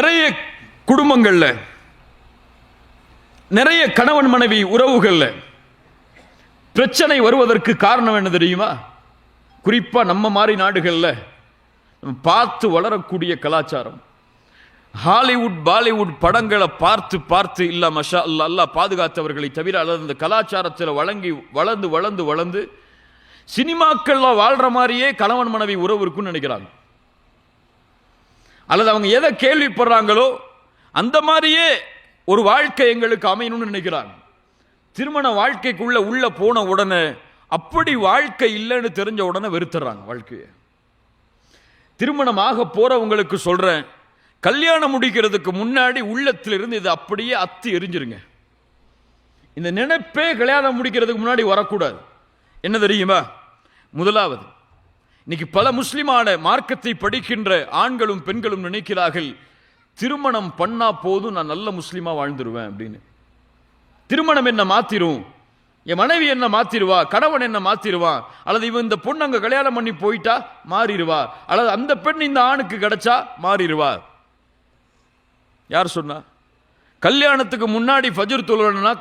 நிறைய குடும்பங்கள்ல நிறைய கணவன் மனைவி உறவுகள்ல பிரச்சனை வருவதற்கு காரணம் என்ன தெரியுமா? குறிப்பா நம்ம மாதிரி நாடுகளில் பார்த்து வளரக்கூடிய கலாச்சாரம். ஹாலிவுட் பாலிவுட் படங்களை பார்த்து பார்த்து இல்லை மஷா அல்லா அல்லாஹ் பாதுகாத்தவர்களை தவிர அல்லது அந்த கலாச்சாரத்தில் வழங்கி வளர்ந்து வளர்ந்து வளர்ந்து சினிமாக்கள்ல வாழ்ற மாதிரியே கணவன் மனைவி உறவு இருக்குன்னு நினைக்கிறாங்க. அல்லது அவங்க எதை கேள்விப்படுறாங்களோ அந்த மாதிரியே ஒரு வாழ்க்கை எங்களுக்கு அமையணும்னு நினைக்கிறாங்க. திருமண வாழ்க்கைக்குள்ள உள்ள போன உடனே அப்படி வாழ்க்கை இல்லைன்னு தெரிஞ்ச உடனே வெறுத்துறாங்க வாழ்க்கையை. திருமணமாக போறவங்களுக்கு சொல்றேன் கல்யாணம் முடிக்கிறதுக்கு முன்னாடி உள்ளத்திலிருந்து இதை அப்படியே அத்தி எரிஞ்சிருங்க. இந்த நினைப்பே கல்யாணம் முடிக்கிறதுக்கு முன்னாடி வரக்கூடாது. என்ன தெரியுமா? முதலாவது இன்னைக்கு பல முஸ்லிமான மார்க்கத்தை படிக்கின்ற ஆண்களும் பெண்களும் நினைக்கிறார்கள் திருமணம் பண்ணா போதும் நான் நல்ல முஸ்லீமா வாழ்ந்துருவேன் அப்படின்னு. திருமணம் என்ன மாத்திரும்? என் மனைவி என்ன மாத்திருவா? கணவன் என்ன மாத்திருவா? அல்லது இவன் இந்த பொண்ணு அங்க கல்யாணம் பண்ணி போயிட்டா மாறிடுவா? அல்லது அந்த பெண் இந்த ஆணுக்கு கிடைச்சா மாறிடுவா? யார் சொன்னா? கல்யாணத்துக்கு முன்னாடி ஃபஜர் தொழுகலன்னா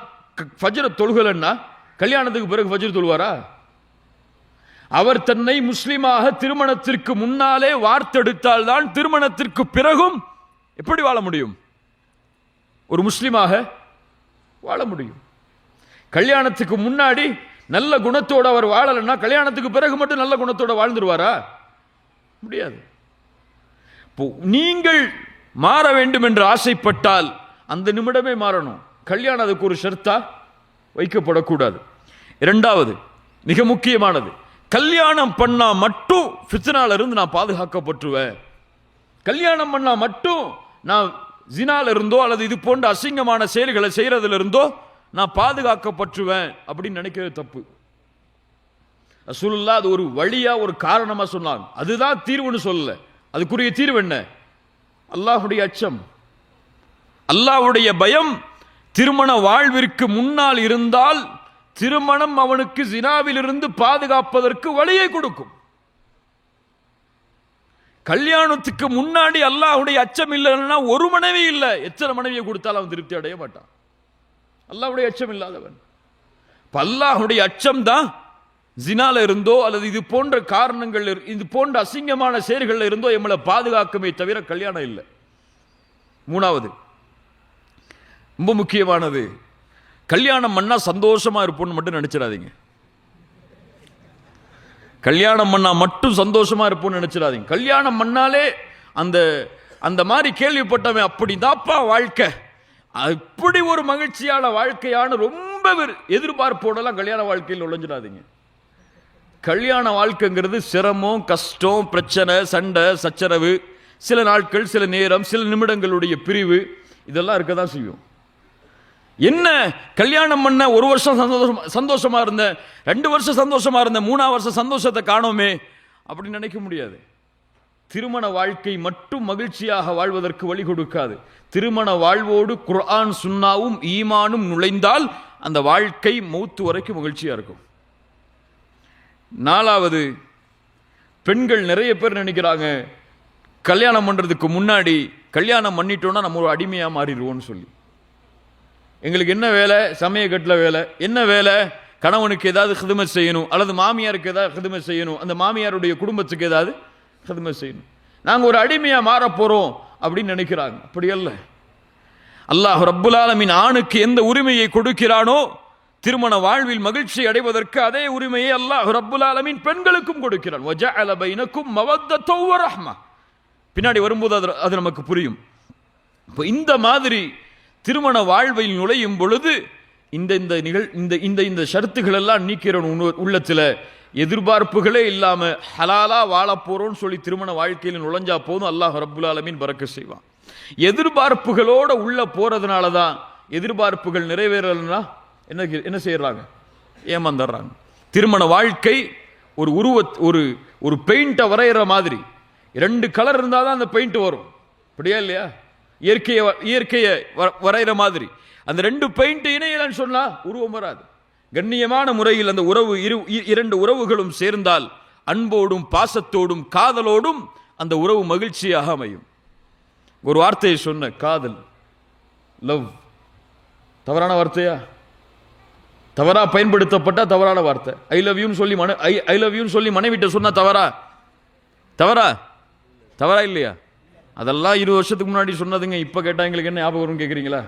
ஃபஜ்ர தொழுகலன்னா கல்யாணத்துக்கு பிறகு ஃபஜர் தொழுவாரா? அவர் தன்னை முஸ்லீமாக திருமணத்திற்கு முன்னாலே வார்த்தெடுத்தால் தான் திருமணத்திற்கு பிறகும் எப்படி வாழ முடியும்? ஒரு முஸ்லீமாக வாழ முடியும். கல்யாணத்துக்கு முன்னாடி நல்ல குணத்தோடு அவர் வாழலைன்னா கல்யாணத்துக்கு பிறகு மட்டும் நல்ல குணத்தோடு வாழ்ந்துருவாரா? முடியாது. நீங்கள் மாற வேண்டும் என்று ஆசைப்பட்டால் அந்த நிமிடமே மாறணும். கல்யாணம் அதுக்கு ஒரு ஷர்த்தா வைக்கப்படக்கூடாது. இரண்டாவது மிக முக்கியமானது. கல்யாணம் பண்ணால் மட்டும் ஃபித்னாலிருந்து நான் பாதுகாக்கப்பட்டுருவேன். கல்யாணம் பண்ணால் மட்டும் நான் ஜினால இருந்தோ அல்லது இது போன்ற அசிங்கமான செயல்களை செய்யறதுல இருந்தோ நான் பாதுகாக்கப்பட்டுருவேன் அப்படின்னு நினைக்கிறது தப்பு. ரசூலுல்லாஹ் அது ஒரு வழியாக ஒரு காரணமாக சொன்னாங்க. அதுதான் தீர்வுன்னு சொல்லலை. அதுக்குரிய தீர்வு என்ன? அல்லாஹுடைய அச்சம். அல்லாஹ்வுடைய பயம் திருமண வாழ்விற்கு முன்னால் இருந்தால் திருமணம் அவனுக்கு ஜினாவிலிருந்து பாதுகாப்பதற்கு வழியை கொடுக்கும். கல்யாணத்துக்கு முன்னாடி அல்லாஹுடைய அச்சம் இல்லைன்னா ஒரு மனைவி இல்லை. எத்தனை மனைவியை கொடுத்தாலும் அவன் திருப்தி அடைய மாட்டான். அல்லாஹுடைய அச்சம் இல்லாதவன். இப்ப அச்சம் தான் ஜினால இருந்தோ அல்லது இது போன்ற காரணங்கள் இரு- இது போன்ற அசிங்கமான செயல்களில் இருந்தோ எம்மளை பாதுகாக்குமே தவிர கல்யாணம் இல்லை. மூணாவது ரொம்ப முக்கியமானது கல்யாணம் பண்ணால் சந்தோஷமாக இருப்போம்னு மட்டும் நினச்சிடாதீங்க. கல்யாணம் பண்ணால் மட்டும் சந்தோஷமாக இருப்போம்னு நினச்சிடாதீங்க. கல்யாணம் பண்ணாலே அந்த அந்த மாதிரி கேள்விப்பட்டவன் அப்படிதாப்பா வாழ்க்கை. அப்படி ஒரு மகிழ்ச்சியான வாழ்க்கையான ரொம்ப எதிர்பார்ப்போடலாம் கல்யாண வாழ்க்கையில் நுழைஞ்சிடாதீங்க. கல்யாண வாழ்க்கைங்கிறது சிரமம் கஷ்டம் பிரச்சனை சண்டை சச்சரவு சில நாட்கள் சில நேரம் சில நிமிடங்களுடைய பிரிவு இதெல்லாம் இருக்க தான் செய்யும். என்ன கல்யாணம் பண்ண ஒரு வருஷம் சந்தோஷம் சந்தோஷமாக இருந்தேன் ரெண்டு வருஷம் சந்தோஷமாக இருந்தேன் மூணாவது வருஷம் சந்தோஷத்தை காணோமே அப்படின்னு நினைக்க முடியாது. திருமண வாழ்க்கை மட்டும் மகிழ்ச்சியாக வாழ்வதற்கு வழி கொடுக்காது. திருமண வாழ்வோடு குர்ஆன் சுன்னாவும் ஈமானும் நுழைந்தால் அந்த வாழ்க்கை மௌத்து வரைக்கும் மகிழ்ச்சியாக இருக்கும். நாலாவது பெண்கள் நிறைய பேர் நினைக்கிறாங்க கல்யாணம் பண்ணுறதுக்கு முன்னாடி கல்யாணம் பண்ணிட்டோன்னா நம்ம ஒரு அடிமையாக மாறிடுவோம்னு சொல்லி. எங்களுக்கு என்ன வேலை? சமயக்கட்டில் வேலை. என்ன வேலை? கணவனுக்கு ஏதாவது ஹிதமத் செய்யணும். அல்லது மாமியாருக்கு ஏதாவது ஹிதமத் செய்யணும். அந்த மாமியாருடைய குடும்பத்துக்கு ஏதாவது ஹிதமத் செய்யணும். நாங்கள் ஒரு அடிமையாக மாறப்போகிறோம் அப்படின்னு நினைக்கிறாங்க. அப்படி அல்ல. அல்லாஹ் ரப்புலாலமின் ஆலமீன் ஆணுக்கு எந்த உரிமையை கொடுக்கிறானோ திருமண வாழ்வில் மகிழ்ச்சி அடைவதற்கு அதே உரிமையை அல்லாஹ் ரப்புலாலமின் பெண்களுக்கும் கொடுக்கிறான். வஜா பைனக்கும் மவத்தத்தௌ ரஹ்மா பின்னாடி வரும்போது அது அது நமக்கு புரியும். இப்போ இந்த மாதிரி திருமண வாழ்வில் நுழையும் பொழுது இந்த இந்த நிகழ் இந்த இந்த இந்த ஷர்த்துகளெல்லாம் எல்லாம் நீக்கிறோம் உள்ளத்தில். எதிர்பார்ப்புகளே இல்லாமல் ஹலாலா வாழப்போகிறோன்னு சொல்லி திருமண வாழ்க்கையில் நுழைஞ்சா போதும். அல்லாஹ் ரப்புல் பறக்க செய்வான். எதிர்பார்ப்புகளோட உள்ளே போகிறதுனால தான் எதிர்பார்ப்புகள் நிறைவேறலைன்னா என்ன என்ன செய்கிறாங்க ஏமாந்துடுறாங்க. திருமண வாழ்க்கை ஒரு உருவ ஒரு ஒரு பெயிண்ட்டை வரைகிற மாதிரி. ரெண்டு கலர் இருந்தால் தான் அந்த பெயிண்ட் வரும். அப்படியா இல்லையா? இயற்கையை வ- இயற்கையை வ- வரைகிற மாதிரி. அந்த ரெண்டு பெயிண்ட் இணையலன்னு சொன்னால் உருவம் வராது. கண்ணியமான முறையில் அந்த உறவு இரு இ- இரண்டு உறவுகளும் சேர்ந்தால் அன்போடும் பாசத்தோடும் காதலோடும் அந்த உறவு மகிழ்ச்சியாக அமையும். ஒரு வார்த்தையை சொன்ன காதல் லவ் தவறான வார்த்தையா? தவறா பயன்படுத்தப்பட்ட தவறான வார்த்தை. ஐ லவ் யூன்னு சொல்லி மன ஐ ஐ லவ் யூன்னு சொல்லி மனைவிட்ட சொன்னா தவறா? தவறா? தவறா இல்லையா? அதெல்லாம் இருபது வருஷத்துக்கு முன்னாடி சொன்னதுங்க இப்போ கேட்டால் எங்களுக்கு என்ன ஞாபகம் வரும்னு கேட்குறீங்களா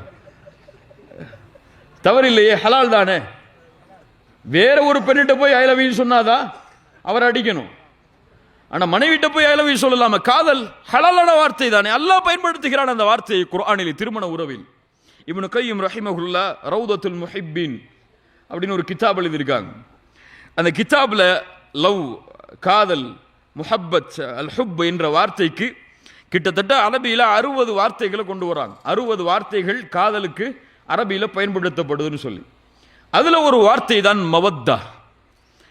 தவறு இல்லையே ஹலால் தானே? வேற ஒரு பெண்ணிட்ட போய் ஐ லவ் சொன்னாதா? அவர் அடிக்கணும். ஆனால் மனைவிட்ட போய் ஐ சொல்லலாம? காதல் ஹலாலான வார்த்தை தானே. அல்லாஹ் பயன்படுத்துகிறான் அந்த வார்த்தையை குர்ஆனில் திருமண உறவில். இவனு கையும் ரஹிமகுல்லா ரவுதத்துல் முஹிப்பின் அப்படின்னு ஒரு கித்தாப் எழுதியிருக்காங்க. அந்த கிதாப்ல லவ் காதல் முஹப்பத் அல் ஹுப் என்ற வார்த்தைக்கு கிட்டத்தட்ட அரபியில் அறுபது வார்த்தைகளை கொண்டு வராங்க. அறுபது வார்த்தைகள் காதலுக்கு அரபியில் பயன்படுத்தப்படுதுன்னு சொல்லி. அதில் ஒரு வார்த்தை தான் மவத்தா.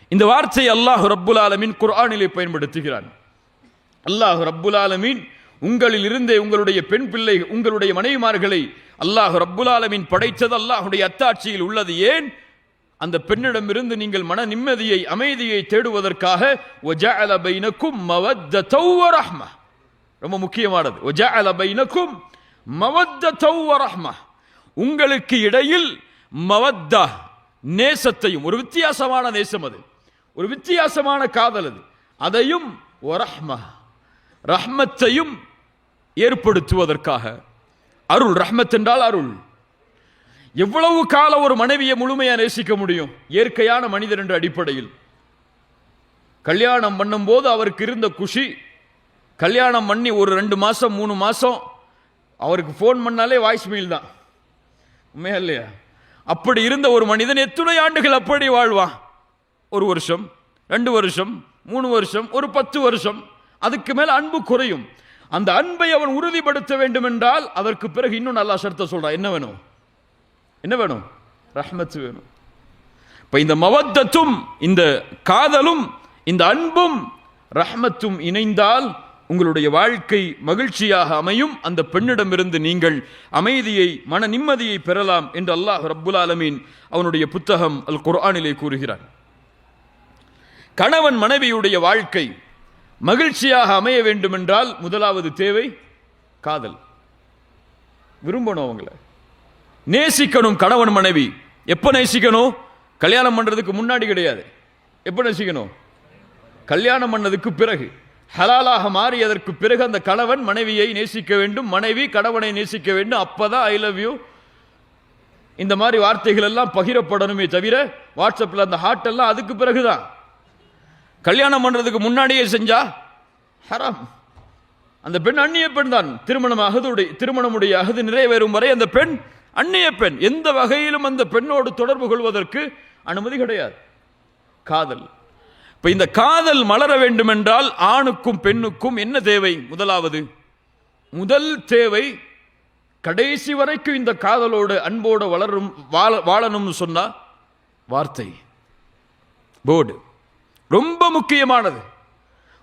இந்த வார்த்தை அல்லாஹ் ரப்புல் ஆலமீன் குர்ஆனிலே பயன்படுத்துகிறான். அல்லாஹ் ரப்புல் ஆலமீன் உங்களில் இருந்தே உங்களுடைய பெண் பிள்ளை உங்களுடைய மனைவிமார்களை அல்லாஹ் ரப்புல் ஆலமீன் படைத்தது அல்லாஹுடைய அத்தாட்சியில் உள்ளது. ஏன்? அந்த பெண்ணிடமிருந்து நீங்கள் மன நிம்மதியை அமைதியை தேடுவதற்காக ரொம்ப முக்கியமானது. ஒஜா அலபைனக்கும் மவத்தௌவ ரஹ்மா உங்களுக்கு இடையில் மவத்தா நேசத்தையும் ஒரு வித்தியாசமான நேசம் அது. ஒரு வித்தியாசமான காதல் அது. அதையும் ஒரஹ்மா ரஹ்மத்தையும் ஏற்படுத்துவதற்காக. அருள் ரஹ்மத் என்றால் அருள். எவ்வளவு காலம் ஒரு மனைவியை முழுமையாக நேசிக்க முடியும்? இயற்கையான மனிதர் என்ற அடிப்படையில். கல்யாணம் பண்ணும்போது அவருக்கு இருந்த குஷி கல்யாணம் பண்ணி ஒரு ரெண்டு மாதம் மூணு மாதம் அவருக்கு ஃபோன் பண்ணாலே வாய்ஸ் மெயில் தான். உண்மையா இல்லையா? அப்படி இருந்த ஒரு மனிதன் எத்தனை ஆண்டுகள் அப்படி வாழ்வான்? ஒரு வருஷம் ரெண்டு வருஷம் மூணு வருஷம் ஒரு பத்து வருஷம். அதுக்கு மேலே அன்பு குறையும். அந்த அன்பை அவன் உறுதிப்படுத்த வேண்டும் என்றால் அதற்கு பிறகு இன்னும் நல்லா சர்த்த சொல்கிறான் என்ன வேணும்? என்ன வேணும்? ரஹ்மத்து வேணும். இப்போ இந்த மவத்தத்தும் இந்த காதலும் இந்த அன்பும் ரஹ்மத்தும் இணைந்தால் உங்களுடைய வாழ்க்கை மகிழ்ச்சியாக அமையும். அந்த பெண்ணிடமிருந்து நீங்கள் அமைதியை மன நிம்மதியை பெறலாம் என்று அல்லாஹ் ரப்புல் ஆலமீன் அவனுடைய புத்தகம் அல் குர்ஆனிலே கூறுகிறான். கணவன் மனைவியுடைய வாழ்க்கை மகிழ்ச்சியாக அமைய வேண்டுமென்றால் முதலாவது தேவை காதல். விரும்பணும் அவங்கள. நேசிக்கணும் கணவன் மனைவி. எப்போ நேசிக்கணும்? கல்யாணம் பண்ணுறதுக்கு முன்னாடி கிடையாது. எப்போ நேசிக்கணும்? கல்யாணம் பண்ணதுக்கு பிறகு. ஹலாலாக மாறியதற்கு பிறகு அந்த கணவன் மனைவியை நேசிக்க வேண்டும் மனைவி கணவனை நேசிக்க வேண்டும். அப்போதான் ஐ லவ் யூ இந்த மாதிரி வார்த்தைகள் எல்லாம் பகிரப்படணுமே தவிர வாட்ஸ்அப்பில் அந்த ஹார்ட் எல்லாம் அதுக்கு பிறகுதான். கல்யாணம் பண்ணுறதுக்கு முன்னாடியே செஞ்சா ஹராம் அந்த பெண் அந்நிய பெண் தான். திருமணம் அகதுடைய திருமணமுடைய அகது நிறைவேறும் வரை அந்த பெண் அந்நிய பெண். எந்த வகையிலும் அந்த பெண்ணோடு தொடர்பு கொள்வதற்கு அனுமதி கிடையாது. காதல். இப்போ இந்த காதல் மலர வேண்டுமென்றால் ஆணுக்கும் பெண்ணுக்கும் என்ன தேவை? முதலாவது முதல் தேவை கடைசி வரைக்கும் இந்த காதலோடு அன்போடு வளரும் வாழ வாழணும்னு சொன்னால் வார்த்தை போர்டு. ரொம்ப முக்கியமானது.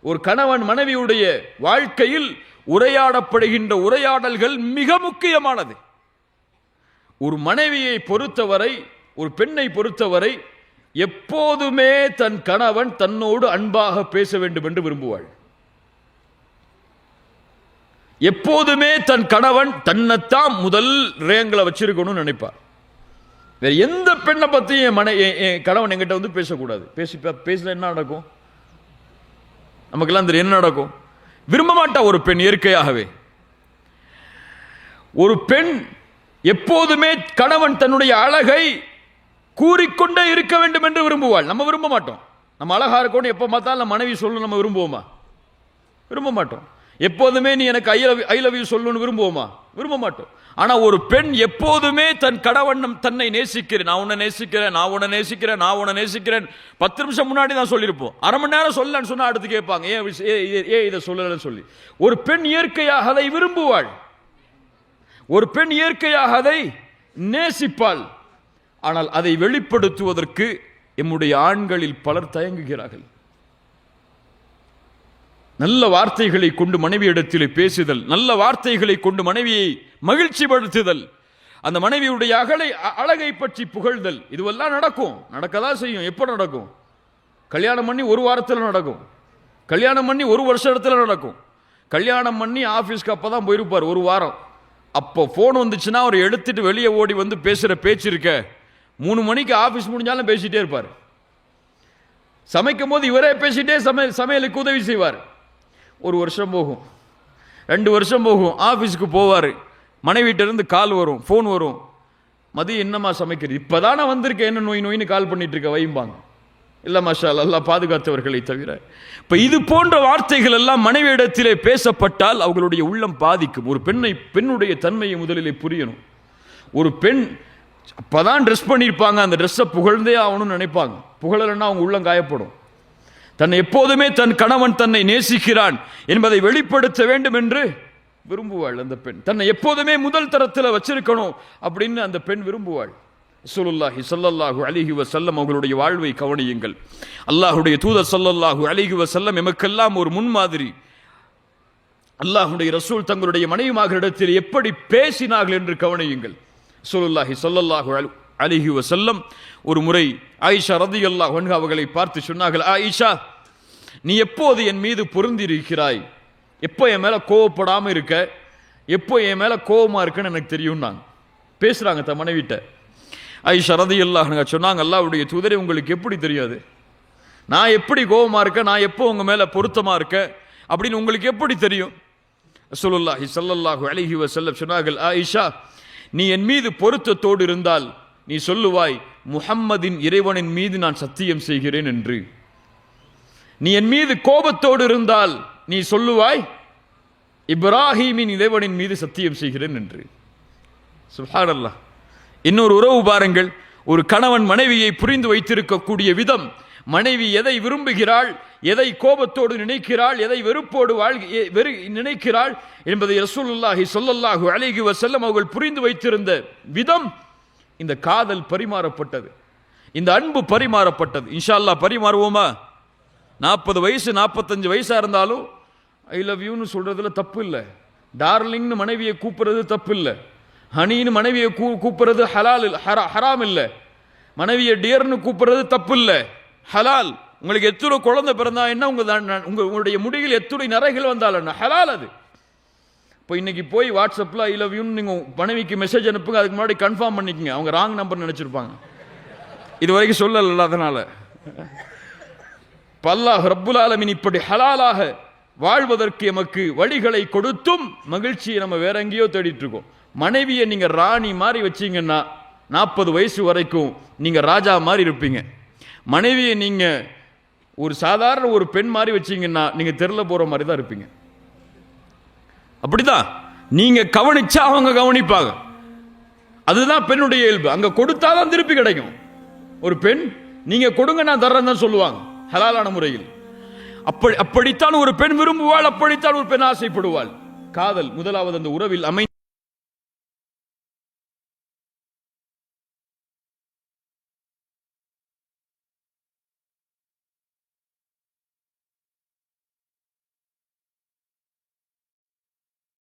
ஒரு கணவன் மனைவியுடைய வாழ்க்கையில் உரையாடப்படுகின்ற உரையாடல்கள் மிக முக்கியமானது. ஒரு மனைவியை பொறுத்தவரை ஒரு பெண்ணை பொறுத்தவரை எப்போதுமே தன் கணவன் தன்னோடு அன்பாக பேச வேண்டும் என்று விரும்புவாள். எப்போதுமே தன் கணவன் தன்னைத்தான் முதல் ரேங்கில் வச்சிருக்கணும்னு நினைப்பார். வேற எந்த பெண்ணை பத்தியும் என் மனை என் கணவன் என்கிட்ட வந்து பேசக்கூடாது. பேசி பேசல என்ன நடக்கும்? நமக்கெல்லாம் தெரியும் என்ன நடக்கும்? விரும்ப மாட்டா ஒரு பெண் இயற்கையாகவே. ஒரு பெண் எப்போதுமே கணவன் தன்னுடைய அழகை கூறிக்கொண்டே இருக்க வேண்டும் என்று விரும்புவாள். நம்ம விரும்ப மாட்டோம். நம்ம அழகா இருக்கணும் எப்போ பார்த்தாலும் நம்ம மனைவி சொல்லணும் நம்ம விரும்புவோமா? விரும்ப மாட்டோம். எப்போதுமே நீ எனக்கு I love I love you சொல்லணும்னு விரும்புவோமா? விரும்ப மாட்டோம். ஆனால் ஒரு பெண் எப்போதுமே தன் கடவண்ணம் தன்னை நேசிக்கிறேன் நான் உன்னை நேசிக்கிறேன் நான் உன்னை நேசிக்கிறேன் நான் உன்னை நேசிக்கிறேன். பத்து நிமிஷம் முன்னாடி தான் சொல்லியிருப்போம். அரை மணி நேரம் சொல்லலன்னு சொன்னால் அடுத்து கேட்பாங்க. ஏன் ஏ- ஏ- ஏன் இதை சொல்லலன்னு சொல்லி. ஒரு பெண் இயற்கையாக அதை விரும்புவாள். ஒரு பெண் இயற்கையாக அதை நேசிப்பாள். ஆனால் அதை வெளிப்படுத்துவதற்கு எம்முடைய ஆண்களில் பலர் தயங்குகிறார்கள். நல்ல வார்த்தைகளை கொண்டு மனைவியிடத்தில் பேசுதல் நல்ல வார்த்தைகளை கொண்டு மனைவியை மகிழ்ச்சிப்படுத்துதல் அந்த மனைவியுடைய அகலை அழகை பற்றி புகழ்தல் இதுவெல்லாம் நடக்கும். நடக்கதா செய்யும். எப்போ நடக்கும்? கல்யாணம் பண்ணி ஒரு வாரத்தில் நடக்கும். கல்யாணம் பண்ணி ஒரு வருஷத்தில் நடக்கும். கல்யாணம் பண்ணி ஆஃபீஸ்க்கு அப்போ தான் போயிருப்பார் ஒரு வாரம். அப்போ ஃபோன் வந்துச்சுன்னா அவர் எடுத்துட்டு வெளியே ஓடி வந்து பேசுகிற பேச்சு இருக்க. மூணு மணிக்கு ஆஃபீஸ் முடிஞ்சாலும் பேசிகிட்டே இருப்பார். சமைக்கும் போது இவரே பேசிகிட்டே சமையல் சமையலுக்கு உதவி செய்வார். ஒரு வருஷம் போகும். ரெண்டு வருஷம் போகும். ஆஃபீஸுக்கு போவார். மனைவிட்டிருந்து கால் வரும் ஃபோன் வரும். மதியம் என்னம்மா சமைக்கிறது? இப்போ தானே வந்திருக்கேன் என்ன நோய் நோயின்னு கால் பண்ணிகிட்டு இருக்க வைம்பாங்க. இல்லை மஷால் அல்லாஹ் பாதுகாத்தவர்களை தவிர. இப்போ இது போன்ற வார்த்தைகள் எல்லாம் மனைவியிடத்திலே பேசப்பட்டால் அவர்களுடைய உள்ளம் பாதிக்கும். ஒரு பெண்ணை பெண்ணுடைய தன்மையை முதலிலே புரியணும். ஒரு பெண் அப்போ தான் ட்ரெஸ் பண்ணியிருப்பாங்க. அந்த ட்ரெஸ்ஸை புகழ்ந்தே ஆகணும்னு நினைப்பாங்க. புகழலைன்னா அவங்க உள்ளம் காயப்படும். தன்னை எப்போதுமே தன் கணவன் தன்னை நேசிக்கிறான் என்பதை வெளிப்படுத்த வேண்டும் என்று விரும்புவாள் அந்த பெண். தன்னை எப்போதுமே முதல் தரத்தில் வச்சிருக்கணும் அப்படின்னு அந்த பெண் விரும்புவாள். சொல்லுல்லாஹி ஸல்லல்லாஹு அலிஹி வசல்லம் அவர்களுடைய வாழ்வை கவனியுங்கள். அல்லாஹுடைய தூதர் ஸல்லல்லாஹு அலிஹி வசல்லம் எமக்கெல்லாம் ஒரு முன்மாதிரி. அல்லாஹுடைய ரசூல் தங்களுடைய மனைவிமார்களிடத்தில் எப்படி பேசினார்கள் என்று கவனியுங்கள். ரசூலுல்லாஹி சொல்லல்லாஹு அலு- அலைஹி வஸல்லம் ஒரு முறை ஆயிஷா ரதியல்லாஹு அன்ஹா அவர்களை பார்த்து சொன்னார்கள் ஆயிஷா நீ எப்போது என் மீது பொருந்திருக்கிறாய்? எப்போ என் மேலே கோவப்படாமல் இருக்க? எப்போ என் மேலே கோவமாக இருக்குன்னு எனக்கு தெரியும் நான் பேசுகிறாங்க தன் மனைவிட்ட. ஐஷா ரதியல்லாஹு சொன்னாங்க அல்லாவுடைய தூதரே உங்களுக்கு எப்படி தெரியாது? நான் எப்படி கோபமாக இருக்கேன் நான் எப்போ உங்கள் மேலே பொருத்தமாக இருக்கேன் அப்படின்னு உங்களுக்கு எப்படி தெரியும்? சொல்லுல்லாஹி ஸல்லல்லாஹு அலைஹி வஸல்லம் சொன்னார்கள் ஆயிஷா நீ என் மீது பொருத்தத்தோடு இருந்தால் நீ சொல்லுவாய் முஹம்மதின் இறைவனின் மீது நான் சத்தியம் செய்கிறேன் என்று. நீ என் மீது கோபத்தோடு இருந்தால் நீ சொல்லுவாய் இப்ராஹீமின் இறைவனின் மீது சத்தியம் செய்கிறேன் என்று. சுஹாரல்லா இன்னொரு உறவு பாருங்கள். ஒரு கணவன் மனைவியை புரிந்து வைத்திருக்கக்கூடிய விதம் மனைவி எதை விரும்புகிறாள் எதை கோபத்தோடு நினைக்கிறாள் எதை வெறுப்போடு வாழ் எ- வெறு நினைக்கிறாள் என்பதை ரசூலுல்லாஹி சொல்லல்லாஹு அழகி வஸல்லம் அவர்கள் புரிந்து வைத்திருந்த விதம் இந்த காதல் பரிமாறப்பட்டது. இந்த அன்பு பரிமாறப்பட்டது. இன்ஷால்லா பரிமாறுவோமா? நாற்பது வயசு நாற்பத்தஞ்சு வயசாக இருந்தாலும் ஐ லவ் யூன்னு சொல்கிறதுல தப்பு இல்லை. டார்லிங்னு மனைவியை கூப்பிட்றது தப்பு இல்லை. ஹனின்னு மனைவியை கூ கூப்பிட்றது ஹலால் ஹரா- ஹராம் இல்லை. மனைவியை டியர்னு கூப்பிட்றது தப்பு இல்லை. ஹலால். உங்களுக்கு எத்தனை குழந்தை பிறந்தா என்ன உங்க தான் உங்களுடைய முடியில் எத்துணை நிறைகள் வந்தால் என்ன? ஹலால் அது. இப்போ இன்றைக்கி போய் வாட்ஸ்அப்பில் ஐ லவ் யூன்னு நீங்கள் மனைவிக்கு மெசேஜ் அனுப்புங்க அதுக்கு முன்னாடி கன்ஃபார்ம் பண்ணிக்கங்க. அவங்க ராங் நம்பர் நினச்சிருப்பாங்க. இது வரைக்கும் சொல்லல அதனால். பல்லாஹ் ரப்புல் ஆலமீன் இப்படி ஹலாலாக வாழ்வதற்கு எமக்கு வழிகளை கொடுத்தும் மகிழ்ச்சியை நம்ம வேற எங்கேயோ தேடிட்டு இருக்கோம். மனைவியை நீங்கள் ராணி மாதிரி வச்சிங்கன்னா நாற்பது வயசு வரைக்கும் நீங்கள் ராஜா மாதிரி இருப்பீங்க. மனைவியை நீங்க ஒரு சாதாரண ஒரு பெண் மாதிரி வச்சீங்கன்னா நீங்க தெருல போற மாதிரி தான் இருப்பீங்க. அப்படிதான். நீங்க கவனிச்சா அவங்க கவனிப்பாங்க. அதுதான் பெண்ணுடைய இயல்பு. அங்க கொடுத்தாதான் திருப்பி கிடைக்கும். ஒரு பெண் நீங்க கொடுங்க நான் தர்றேன் தான் சொல்லுவாங்க ஹலாலான முறையில். அப்படி அப்படித்தான் ஒரு பெண் விரும்புவாள் அப்படித்தான் ஒரு பெண் ஆசைப்படுவாள். காதல் முதலாவது அந்த உறவில் அமை